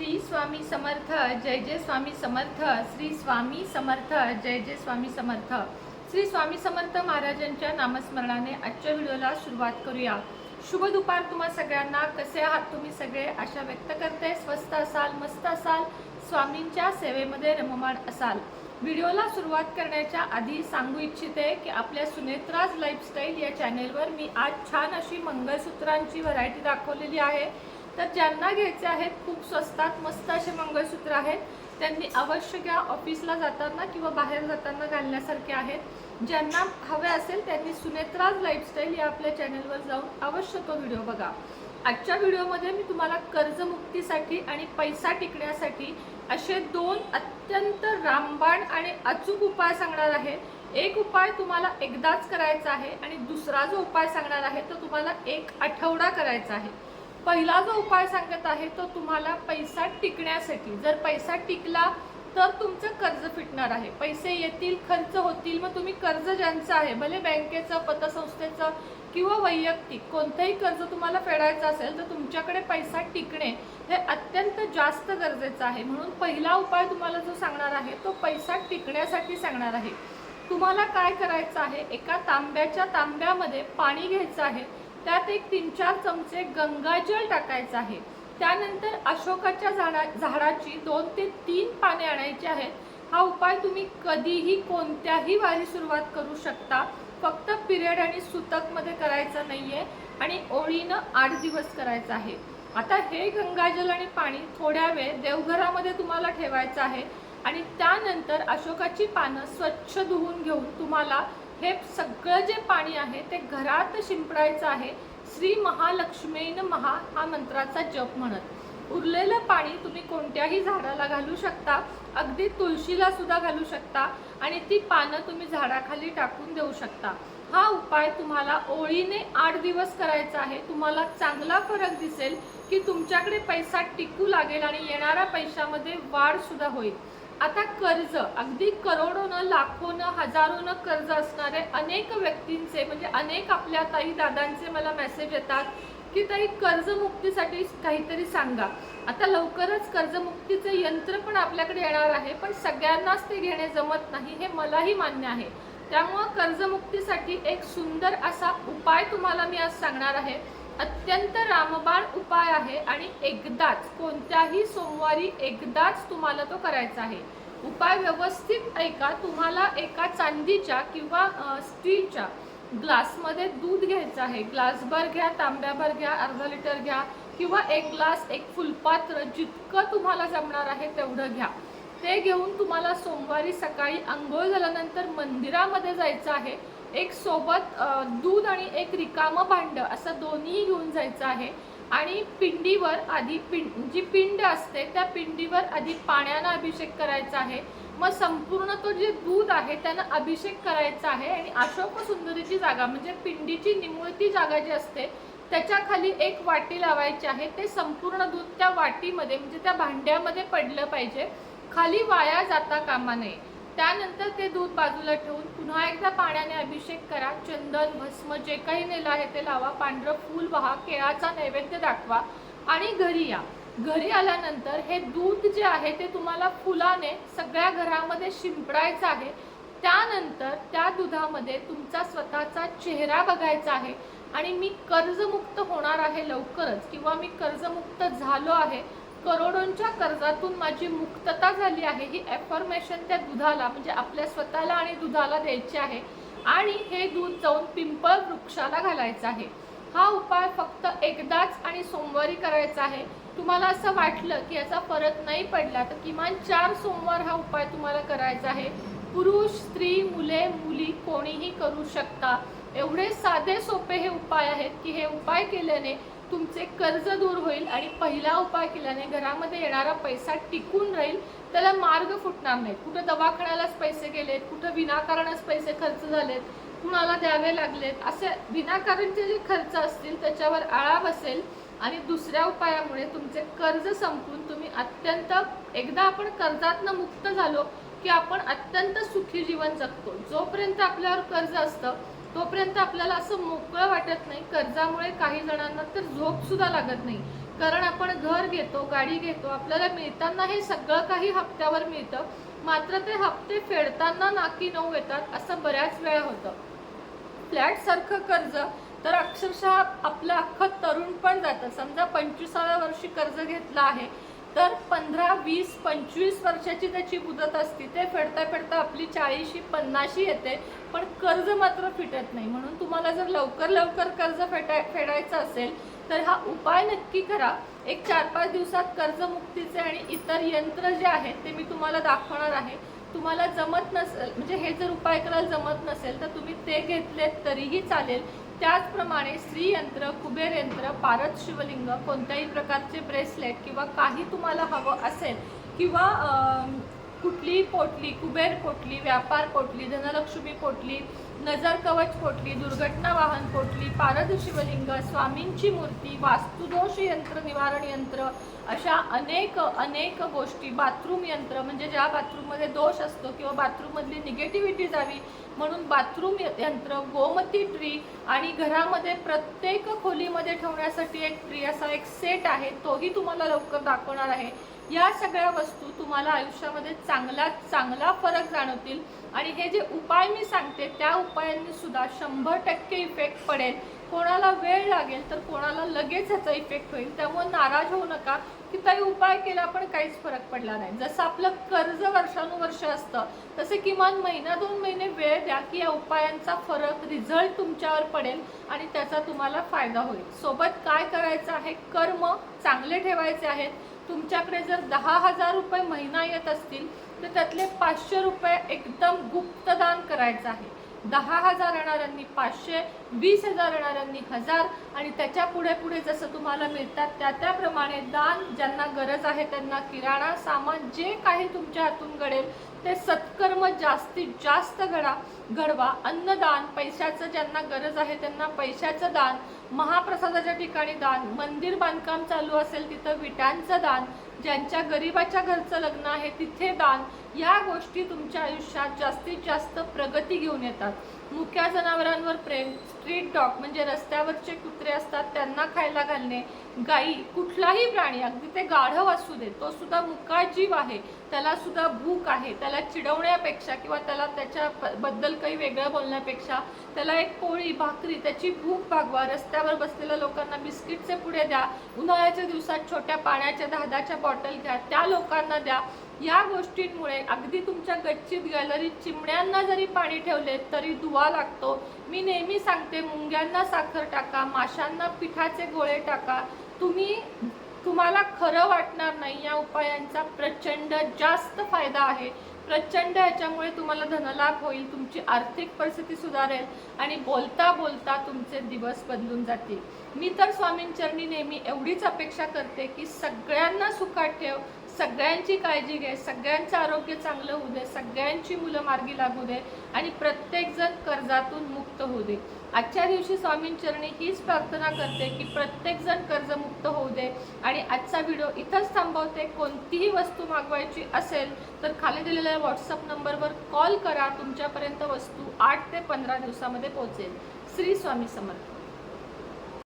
श्री स्वामी समर्थ जय जय स्वामी समर्थ श्री स्वामी समर्थ जय जय स्वामी समर्थ. श्री स्वामी समर्थ महाराजांच्या नामस्मरणाने आजच्या व्हिडिओला सुरुवात करूया. शुभ दुपार तुम्हा सगळ्यांना. कसे आहात तुम्ही सगळे? आशा व्यक्त करते. स्वस्त असाल मस्त असाल स्वामींच्या सेवेमध्ये रममाण असाल. व्हिडिओला सुरुवात करण्याच्या आधी सांगू इच्छिते की आपल्या सुनेत्राज लाईफस्टाईल या चॅनेलवर मी आज छान अशी मंगळसूत्रांची व्हरायटी दाखवलेली आहे. तर ज्यांना घ्यायचे आहेत खूप स्वस्तात मस्त असे मंगळसूत्र आहेत त्यांनी अवश्य घ्या. ऑफिसला जाताना किंवा बाहेर जाताना घालण्यासारखे आहेत. ज्यांना हवे असेल त्यांनी सुनेत्राज लाईफस्टाईल या आपल्या चॅनलवर जाऊन अवश्य तो व्हिडिओ बघा. आजच्या व्हिडिओमध्ये मी तुम्हाला कर्जमुक्तीसाठी आणि पैसा टिकण्यासाठी असे दोन अत्यंत रामबाण आणि अचूक उपाय सांगणार आहे. एक उपाय तुम्हाला एकदाच करायचा आहे आणि दुसरा जो उपाय सांगणार आहे तो तुम्हाला एक आठवडा करायचा आहे. पहिला जो उपाय सांगत आहे तो तुम्हाला पैसा टिकण्यासाठी. जर पैसा टिकला तर तुमचं कर्ज फिटणार आहे. पैसे येतील खर्च होतील मग तुम्ही कर्ज ज्यांचं आहे भले बँकेचं पतसंस्थेचं किंवा वैयक्तिक कोणतंही कर्ज तुम्हाला फेडायचं असेल तर तुमच्याकडे पैसा टिकणे हे अत्यंत जास्त गरजेचं आहे. म्हणून पहिला उपाय तुम्हाला जो सांगणार आहे तो पैसा टिकण्यासाठी सांगणार आहे. तुम्हाला काय करायचं आहे? एका तांब्याच्या तांब्यामध्ये पाणी घ्यायचं आहे. त्यात एक तीन चार चमचे गंगाजल टाकायचं आहे. त्यानंतर अशोकाच्या झाडा झाडाची दोन ते तीन पाने आणायची आहेत. हा उपाय तुम्ही कधीही कोणत्याही वारी सुरुवात करू शकता. फक्त पिरियड आणि सुतकमध्ये करायचं नाही आहे आणि ओळीनं आठ दिवस करायचं आहे. आता हे गंगाजल आणि पाणी थोड्या वेळ देवघरामध्ये तुम्हाला ठेवायचं आहे आणि त्यानंतर अशोकाची पानं स्वच्छ धुवून घेऊन तुम्हाला हे सगळं जे पाणी आहे ते घरात शिंपडायचं आहे. श्री महालक्ष्मीन महा हा मंत्राचा जप म्हणत. उरलेलं पाणी तुम्ही कोणत्याही झाडाला घालू शकता. अगदी तुळशीला सुद्धा घालू शकता. आणि ती पानं तुम्ही झाडाखाली टाकून देऊ शकता. हा उपाय तुम्हाला ओळीने आठ दिवस करायचा आहे. तुम्हाला चांगला फरक दिसेल की तुमच्याकडे पैसा टिकू लागेल आणि येणाऱ्या पैशामध्ये वाढ सुद्धा होईल. आता कर्ज अगदी करोडोनं लाखोनं हजारोनं कर्ज असणारे अनेक व्यक्तींचे म्हणजे अनेक आपल्या ताई दादांचे मला मेसेज येतात की ताई कर्जमुक्तीसाठी काहीतरी सांगा. आता लवकरच कर्जमुक्तीचे यंत्र पण आपल्याकडे येणार आहे पण सगळ्यांनाच ते घेणे जमत नाही हे मलाही मान्य आहे. त्यामुळं कर्जमुक्तीसाठी एक सुंदर असा उपाय तुम्हाला मी आज सांगणार आहे. अत्यंत रामबाण उपाय आहे आणि एकदाच कोणत्याही सोमवारी एकदाच तुम्हाला तो करायचा आहे. उपाय व्यवस्थित ऐका तुम्हाला एका चांदीच्या किंवा स्टीलच्या ग्लासमध्ये दूध घ्यायचं आहे. ग्लासभर घ्या तांब्याभर घ्या अर्धा लिटर घ्या किंवा एक ग्लास एक फुलपात्र जितकं तुम्हाला जमणार आहे तेवढं घ्या. ते घेऊन तुम्हाला सोमवारी सकाळी आंघोळ झाल्यानंतर मंदिरामध्ये जायचं आहे. एक सोबत दूध आणि एक रिकामं भांडं असं दोन्ही घेऊन जायचं आहे. आणि पिंडीवर आधी पिंड जी पिंड असते त्या पिंडीवर आधी पाण्यानं अभिषेक करायचा आहे. मग संपूर्ण तो जे दूध आहे त्यानं अभिषेक करायचा आहे. आणि अशोक सुंदरीची जागा म्हणजे पिंडीची निमुळती जागा जी असते त्याच्याखाली एक वाटी लावायची आहे. ते संपूर्ण दूध त्या वाटीमध्ये म्हणजे त्या भांड्यामध्ये पडलं पाहिजे. खाली वाया जाता कामा नये. त्यानंतर ते दूध बाजूला ठेवून पुन्हा एकदा पाण्याने अभिषेक करा. चंदन भस्म जे काही नेलं आहे ते लावा. पांढरं फूल वाहा. केळाचा नैवेद्य दाखवा आणि घरी या. घरी आल्यानंतर हे दूध जे आहे ते तुम्हाला फुलाने सगळ्या घरामध्ये शिंपडायचं आहे. त्यानंतर त्या दुधामध्ये तुमचा स्वतःचा चेहरा बघायचा आहे. आणि मी कर्जमुक्त होणार आहे लवकरच किंवा मी कर्जमुक्त झालो आहे करोडोंच्या कर्जातून माझी मुक्तता झाली आहे. ही ॲफर्मेशन त्या दुधाला म्हणजे आपल्या स्वतःला आणि दुधाला द्यायची आहे. आणि हे दूध जाऊन पिंपळ वृक्षाला घालायचं आहे. हा उपाय फक्त एकदाच आणि सोमवारी करायचा आहे. तुम्हाला असं वाटलं की याचा फरक नाही पडला तर किमान चार सोमवार हा उपाय तुम्हाला करायचा आहे. पुरुष स्त्री मुले मुली कोणीही करू शकता. एवढे साधे सोपे हे उपाय आहेत की हे उपाय केल्याने तुमचे कर्ज दूर होईल आणि पहिला उपाय केल्याने घरामध्ये येणारा पैसा टिकून राहील त्याला मार्ग फुटणार नाही. कुठं दवाखान्यालाच पैसे गेलेत कुठं विनाकारणच पैसे खर्च झालेत कुणाला द्यावे लागलेत असे विनाकारणचे जे खर्च असतील त्याच्यावर आळा बसेल आणि दुसऱ्या उपायामुळे तुमचे कर्ज संपून तुम्ही अत्यंत एकदा आपण कर्जातनं मुक्त झालो की आपण अत्यंत सुखी जीवन जगतो. जोपर्यंत आपल्यावर कर्ज असतं तोपर्यंत आपल्याला असं मोकळं वाटत नाही कर्जामुळे काही जणांना तर झोप सुद्धा लागत नाही. कारण आपण घर घेतो गाडी घेतो आपल्याला मिळताना हे सगळं काही हप्त्यावर मिळतं. मात्र ते हप्ते फेडताना नाकी नऊ येतात असं बऱ्याच वेळा होतं. फ्लॅट सारखं कर्ज तर अक्षरशः आपलं अख्खं तरुण पण जातं. समजा पंचवीसाव्या वर्षी कर्ज घेतलं आहे तर पंधरा वीस पंचवीस वर्षाची त्याची मुदत असते. ते फेडता फेडता आपली चाळीशी पन्नाशी येते. पण कर्ज मात्र फिटत नाही. म्हणून तुम्हाला जर लवकर लवकर कर्ज फेटाय फेडायचं असेल तर हा उपाय नक्की करा. एक चार पाच दिवसात कर्जमुक्तीचे आणि इतर यंत्र जे आहेत ते मी तुम्हाला दाखवणार आहे. तुम्हाला जमत नसेल म्हणजे हे जर उपाय करायला जमत नसेल तर तुम्ही ते घेतलेत तरीही चालेल. त्याचप्रमाणे स्त्रीयंत्र कुबेर यंत्र पारद शिवलिंग कोणत्याही प्रकारचे ब्रेसलेट किंवा काही तुम्हाला हवं असेल किंवा कुठली कुठलीही पोटली कुबेर पोटली व्यापार पोटली धनलक्ष्मी पोटली नजर कवच पोटली दुर्घटना वाहन पोटली पारद शिवलिंग स्वामींची मूर्ती वास्तुदोष यंत्र निवारण यंत्र अशा अनेक अनेक गोष्टी. बाथरूम यंत्र म्हणजे ज्या बाथरूममध्ये दोष असतो किंवा बाथरूममधली निगेटिव्हिटी जावी म्हणून बाथरूम यंत्र गोमती ट्री आणि घरामध्ये प्रत्येक खोलीमध्ये ठेवण्यासाठी एक ट्री असा एक सेट आहे तोही तुम्हाला लवकर दाखवणार आहे. या सगळ्या वस्तू तुम्हाला आयुष्यामध्ये चांगला चांगला फरक जाणवतील. आणि हे जे उपाय मी सांगते त्या उपायांनी सुद्धा शंभर टक्के इफेक्ट पडेल. कोणाला वेळ लागेल तर कोणाला लगेच ह्याचा इफेक्ट होईल. त्यामुळे नाराज होऊ नका. की काही उपाय केला पण काहीच फरक पडला नाही. जसं आपलं कर्ज वर्षानुवर्ष असतं तसे किमान महिना दोन महिने वेळ द्या की या उपायांचा फरक रिझल्ट तुमच्यावर पडेल आणि त्याचा तुम्हाला फायदा होईल. सोबत काय करायचं आहे? कर्म चांगले ठेवायचे आहेत. तुमच्याकडे जर दहा हजार रुपये महिना येत असतील तर त्यातले पाचशे रुपये एकदम गुप्तदान करायचं आहे. दहा हजार येणाऱ्यांनी पाचशे वीस हजार येणाऱ्यांनी हजार आणि त्याच्या पुढे पुढे जसं तुम्हाला मिळतात त्या त्याप्रमाणे दान ज्यांना गरज आहे त्यांना किराणा सामान जे काही तुमच्या हातून घडेल ते सत्कर्म जास्तीत जास्त घडा घडवा. अन्नदान पैशाचं ज्यांना गरज आहे त्यांना पैशाचं दान महाप्रसादाच्या ठिकाणी दान मंदिर बांधकाम चालू असेल तिथं विटांचं दान ज्यांच्या गरिबाच्या घरचं लग्न आहे तिथे दान या गोष्टी तुमच्या आयुष्यात जास्तीत जास्त प्रगती घेऊन येतात. मुक्या जनावरांवर प्रेम स्ट्रीट डॉग म्हणजे रस्त्यावरचे कुत्रे असतात त्यांना खायला घालणे गाई कुठलाही प्राणी अगदी ते गाढव असू दे तो सुद्धा मुका जीव आहे त्याला सुद्धा भूक आहे त्याला चिडवण्यापेक्षा किंवा त्याला त्याच्या बद्दल काही वेगळं बोलण्यापेक्षा त्याला एक पोळी भाकरी त्याची भूक भागवा रस्त्यावर बसलेल्या लोकांना बिस्किटचे पुढे द्या उन्हाळ्याच्या दिवसात छोट्या पाण्याच्या दहादाच्या बॉटल घ्या त्या लोकांना द्या या गोष्टींमुळे अगदी तुमच्या गच्चीत गॅलरीत चिमण्यांना जरी पाणी ठेवले तरी दुवा लागतो. मी नेहमी सांगते मुंग्यांना साखर टाका माशांना पिठाचे गोळे टाका. तुम्ही तुम्हाला खरं वाटणार नाही या उपायांचा प्रचंड जास्त फायदा आहे. प्रचंड याच्यामुळे तुम्हाला धनलाभ होईल तुमची आर्थिक परिस्थिती सुधारेल आणि बोलता बोलता तुमचे दिवस बदलून जातील. मी तर स्वामींचरणी नेहमी एवढीच अपेक्षा करते की सगळ्यांना सुखात ठेव सगळ्यांची काळजी घे सगळ्यांचं आरोग्य चांगलं होऊ दे सगळ्यांची मुलं मार्गी लागू दे आणि प्रत्येकजण कर्जातून मुक्त होऊ दे. आजच्या दिवशी स्वामींचरणी हीच प्रार्थना करते की प्रत्येकजण कर्जमुक्त होऊ दे आणि आजचा व्हिडिओ इथंच थांबवते. कोणतीही वस्तू मागवायची असेल तर खाली दिलेल्या व्हॉट्सअप नंबरवर कॉल करा. तुमच्यापर्यंत वस्तू आठ ते पंधरा दिवसामध्ये पोहोचेल. श्री स्वामी समर्थ.